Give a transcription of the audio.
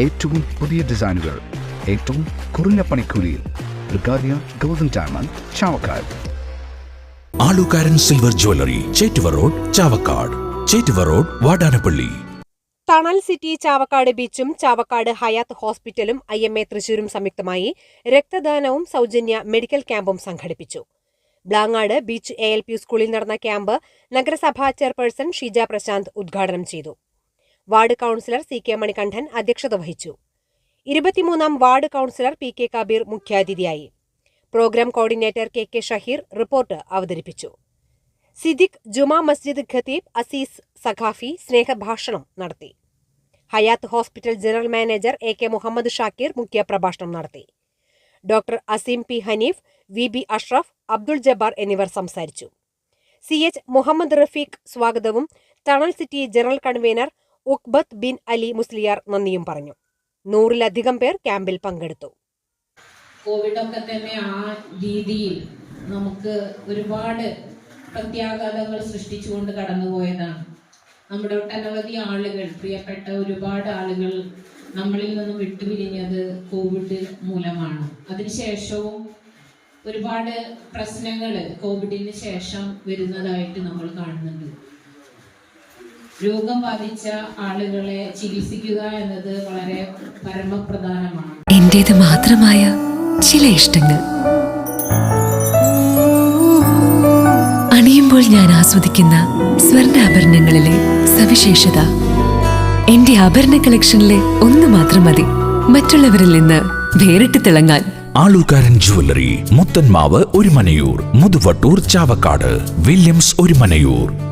ഏറ്റവും പുതിയ ഡിസൈനുകൾ ഏറ്റവും കുറഞ്ഞ പണിക്കൂലിയിൽ ബ്രിഗാദിയ golden diamond Chavakkad. Alukkaran silver jewellery Chettuva road Chavakkad. Chettuva road Vadanappally. Thanal city Chavakkad ബീച്ചും ചാവക്കാട് ഹയാത്ത് ഹോസ്പിറ്റലും ഐ എം എ തൃശൂരും സംയുക്തമായി രക്തദാനവും സൗജന്യ മെഡിക്കൽ ക്യാമ്പും സംഘടിപ്പിച്ചു. Blangad beach A L P സ്കൂളിൽ നടന്ന ക്യാമ്പ് നഗരസഭാ ചെയർപേഴ്സൺ ഷീജ പ്രശാന്ത് ഉദ്ഘാടനം ചെയ്തു. Ward councillor C K Manikandan അധ്യക്ഷത വഹിച്ചു. ഇരുപത്തിമൂന്നാം ward councillor P K Kabeer മുഖ്യാതിഥിയായി. Programme coordinator K K Shaheer report അവതരിപ്പിച്ചു. സിദിഖ് ജുമാ മസ്ജിദ് ഖത്തീബ് അസീസ് സഖാഫി സ്നേഹഭാഷണം നടത്തി. Hayath hospital general manager A K Muhammad Shakir മുഖ്യപ്രഭാഷണം നടത്തി. Doctor Azeem P Haneef V B Ashraf Abdul Jabbar എന്നിവർ സംസാരിച്ചു. സി എച്ച് മുഹമ്മദ് റഫീഖ് സ്വാഗതവും Thanal city general convener Uqbath bin Ali Musliyar നന്ദിയും പറഞ്ഞു. നൂറിലധികം പേർ ക്യാമ്പിൽ പങ്കെടുത്തു. കോവിഡൊക്കെ തന്നെ ആ രീതിയിൽ നമുക്ക് ഒരുപാട് പ്രത്യാഘാതങ്ങൾ സൃഷ്ടിച്ചുകൊണ്ട് കടന്നുപോയതാണ്. നമ്മുടെ ഒട്ടനവധി ആളുകൾ പ്രിയപ്പെട്ട ഒരുപാട് ആളുകൾ നമ്മളിൽ നിന്നും വിട്ടുപിരിഞ്ഞത് കോവിഡ് മൂലമാണ്. അതിനുശേഷവും ഒരുപാട് പ്രശ്നങ്ങൾ കോവിഡിന് ശേഷം വരുന്നതായിട്ട് നമ്മൾ കാണുന്നുണ്ട്. രോഗം ബാധിച്ച ആളുകളെ ചികിത്സിക്കുക എന്നത് വളരെ പരമപ്രധാനമാണ്. എന്റേത് മാത്രമായ ചില ഇഷ്ടങ്ങൾ. അണിയുമ്പോൾ ഞാൻ ആസ്വദിക്കുന്ന സ്വർണാഭരണങ്ങളിലെ സവിശേഷത. എന്റെ ആഭരണ കളക്ഷനിലെ ഒന്ന് മാത്രം മതി. മറ്റുള്ളവരിൽ നിന്ന് വേറിട്ട് തിളങ്ങാൻ. Alukkaran jewellery Muthanmavu Orumanayur Muthuvattur Chavakkad Williams Orumanayur